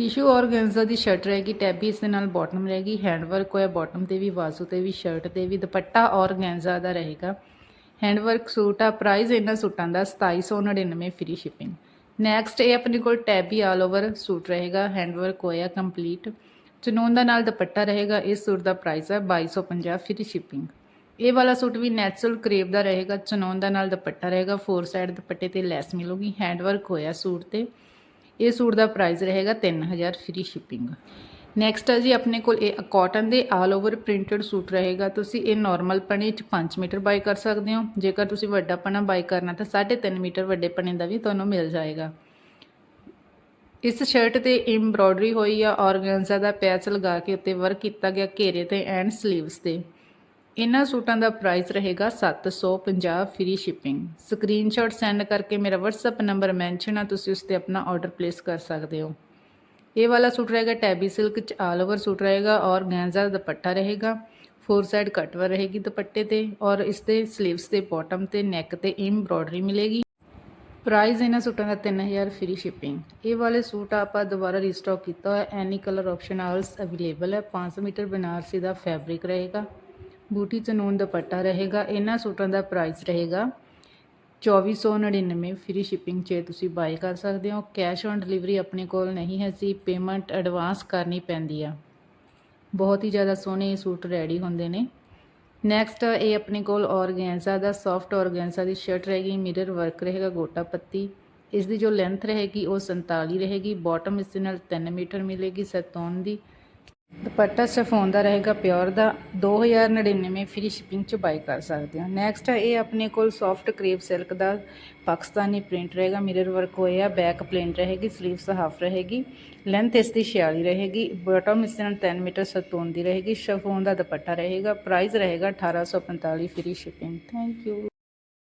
Tissue organza ਦੀ shirt ਰਹੇਗੀ, ਟੈਬੀ ਇਸ ਦੇ ਨਾਲ ਬਾਟਮ ਰਹੇਗੀ ਹੈਂਡ ਵਰਕ ਹੋਇਆ ਬਾਟਮ ਤੇ ਵੀ ਬਾਜ਼ੂ ਤੇ ਵੀ ਸ਼ਰਟ ਤੇ ਵੀ, ਦੁਪੱਟਾ ਔਰਗੈਂਜ਼ਾ ਦਾ ਰਹੇਗਾ। ਹੈਂਡ ਵਰਕ ਸੂਟ ਆ ਪ੍ਰਾਈਸ ਇਹਨਾਂ ਸੂਟਾਂ ਦਾ 2799 ਫ੍ਰੀ ਸ਼ਿਪਿੰਗ ਨੈਕਸਟ ਇਹ ਆਪਣੇ ਕੋਲ ਟੈਬੀ ਆਲ ਓਵਰ ਸੂਟ ਰਹੇਗਾ ਹੈਂਡ ਵਰਕ ਹੋਇਆ ਕੰਪਲੀਟ ਚਨੋਨ ਦਾ ਨਾਲ ਦੁਪੱਟਾ ਰਹੇਗਾ, ਇਸ ਸੂਟ ਦਾ ਪ੍ਰਾਈਸ ਹੈ 2250 ਫ੍ਰੀ ਸ਼ਿਪਿੰਗ ਇਹ ਵਾਲਾ ਸੂਟ ਵੀ ਨੈਚੁਰਲ ਕਰੇਪ ਦਾ ਰਹੇਗਾ, ਚਨੋਨ ਦਾ ਨਾਲ ਦੁਪੱਟਾ ਰਹੇਗਾ ਫੋਰ ਸਾਈਡ ਦੁਪੱਟੇ ਤੇ ਲੈਸ ਮਿਲੂਗੀ ਹੈਂਡ ਵਰਕ ਹੋਇਆ ਸੂਟ ਤੇ। ਇਹ ਸੂਟ ਦਾ ਪ੍ਰਾਈਸ ਰਹੇਗਾ 3000 ਫ੍ਰੀ ਸ਼ਿਪਿੰਗ ਨੈਕਸਟ ਆ ਜੀ, ਆਪਣੇ ਕੋਲ ਇਹ ਕਾਟਨ ਦੇ ਆਲ ਓਵਰ ਪ੍ਰਿੰਟਡ ਸੂਟ ਰਹੇਗਾ। ਤੁਸੀਂ ਇਹ ਨਾਰਮਲ ਪਣੇ ਚ 5 ਮੀਟਰ ਬਾਈ ਕਰ ਸਕਦੇ ਹੋ। ਜੇਕਰ ਤੁਸੀਂ ਵੱਡਾ ਪਣਾ ਬਾਈ ਕਰਨਾ ਤਾਂ 3.5 ਮੀਟਰ ਵੱਡੇ ਪਣੇ ਦਾ ਵੀ ਤੁਹਾਨੂੰ ਮਿਲ ਜਾਏਗਾ। ਇਸ ਸ਼ਰਟ ਤੇ ਐਮਬ੍ਰੋਇਡਰੀ ਹੋਈ ਆ, ਔਰਗੈਂਜ਼ਾ ਦਾ ਪੈਚ ਲਗਾ ਕੇ ਉੱਤੇ ਵਰਕ ਕੀਤਾ ਗਿਆ ਘੇਰੇ ਤੇ ਐਂਡ 슬ੀਵਸ ਤੇ। ਇਹਨਾਂ ਸੂਟਾਂ ਦਾ ਪ੍ਰਾਈਸ ਰਹੇਗਾ 750 ਫ੍ਰੀ ਸ਼ਿਪਿੰਗ ਸਕਰੀਨਸ਼ਾਟ ਸੈਂਡ ਕਰਕੇ ਮੇਰਾ WhatsApp ਨੰਬਰ ਮੈਂਸ਼ਨ ਆ, ਤੁਸੀਂ ਉਸ ਤੇ ਆਪਣਾ ਆਰਡਰ ਪਲੇਸ ਕਰ ਸਕਦੇ ਹੋ। ਇਹ ਵਾਲਾ ਸੂਟ ਰਹੇਗਾ ਟੈਬੀ ਸਿਲਕ ਚ ਆਲ ਓਵਰ ਸੂਟ ਰਹੇਗਾ ਔਰ ਗੈਂਜ਼ਾ ਦੁਪੱਟਾ ਰਹੇਗਾ। ਫੋਰ ਸਾਈਡ ਕਟਵਰ ਰਹੇਗੀ ਦੁਪੱਟੇ ਤੇ ਔਰ ਇਸ ਤੇ 슬ੀਵਸ ਤੇ ਬਾਟਮ ਤੇ ਨੈਕ ਤੇ ਐਮਬ੍ਰੋਇਡਰੀ ਮਿਲੇਗੀ। ਪ੍ਰਾਈਸ ਇਹਨਾਂ ਸੂਟਾਂ ਦਾ 3000 ਫ੍ਰੀ ਸ਼ਿਪਿੰਗ ਇਹ ਵਾਲੇ ਸੂਟ ਆਪਾਂ ਦੁਬਾਰਾ ਰੀਸਟਾਕ ਕੀਤਾ ਹੋਇਆ any colour option also available ਹੈ। 500 ਮੀਟਰ ਬਨਾਰਸੀ ਦਾ ਫੈਬਰਿਕ ਰਹੇਗਾ। ਬੂਟੀ ਚਨੂਨ ਦੁਪੱਟਾ ਰਹੇਗਾ, ਇਹਨਾਂ ਸੂਟਾਂ ਦਾ ਪ੍ਰਾਈਸ ਰਹੇਗਾ 2499 ਫ੍ਰੀ ਸ਼ਿਪਿੰਗ 'ਚ ਤੁਸੀਂ ਬਾਈ ਕਰ ਸਕਦੇ ਹੋ। ਕੈਸ਼ ਔਨ ਡਿਲੀਵਰੀ ਆਪਣੇ ਕੋਲ ਨਹੀਂ ਹੈ ਸੀ ਪੇਮੈਂਟ ਐਡਵਾਂਸ ਕਰਨੀ ਪੈਂਦੀ ਆ। ਬਹੁਤ ਹੀ ਜ਼ਿਆਦਾ ਸੋਹਣੇ ਇਹ ਸੂਟ ਰੈਡੀ ਹੁੰਦੇ ਨੇ। ਨੈਕਸਟ ਇਹ ਆਪਣੇ ਕੋਲ ਔਰਗੈਂਜ਼ਾ ਦਾ ਸੌਫਟ ਔਰਗੈਂਜ਼ਾ ਦੀ ਸ਼ਰਟ ਰਹੇਗੀ ਮਿਰਰ ਵਰਕ ਰਹੇਗਾ, ਗੋਟਾ ਪੱਤੀ। ਇਸ ਦੀ ਜੋ ਲੈਂਥ ਰਹੇਗੀ, ਉਹ 47 ਰਹੇਗੀ ਬਾਟਮ ਇਸ ਦੇ ਨਾਲ 3 ਮੀਟਰ ਮਿਲੇਗੀ ਸਤੌਨ ਦੀ। ਦੁਪੱਟਾ ਸ਼ਫੋਨ ਦਾ ਰਹੇਗਾ ਪਿਓਰ ਦਾ 2099 ਫ੍ਰੀ ਸ਼ਿਪਿੰਗ ਚ ਬਾਈ ਕਰ ਸਕਦੇ ਹੋ। ਨੈਕਸਟ ਇਹ ਆਪਣੇ ਕੋਲ ਸੌਫਟ ਕਰੀਬ ਸਿਲਕ ਦਾ ਪਾਕਿਸਤਾਨੀ ਪ੍ਰਿੰਟ ਰਹੇਗਾ ਮਿਰਰ ਵਰਕ ਹੋਇਆ ਬੈਕ ਪਲੇਨ ਰਹੇਗੀ ਸਲੀਵਸ ਹਾਫ ਰਹੇਗੀ ਲੈਂਥ ਇਸ ਦੀ 46 ਰਹੇਗੀ ਬਾਟਮ ਇਸ ਦੇ ਨਾਲ 10 ਮੀਟਰ ਸਤੂਨ ਦੀ ਰਹੇਗੀ ਸ਼ਫੋਨ ਦਾ ਦੁਪੱਟਾ ਰਹੇਗਾ ਪ੍ਰਾਈਸ ਰਹੇਗਾ 1845 ਫ੍ਰੀ ਸ਼ਿਪਿੰਗ। Thank you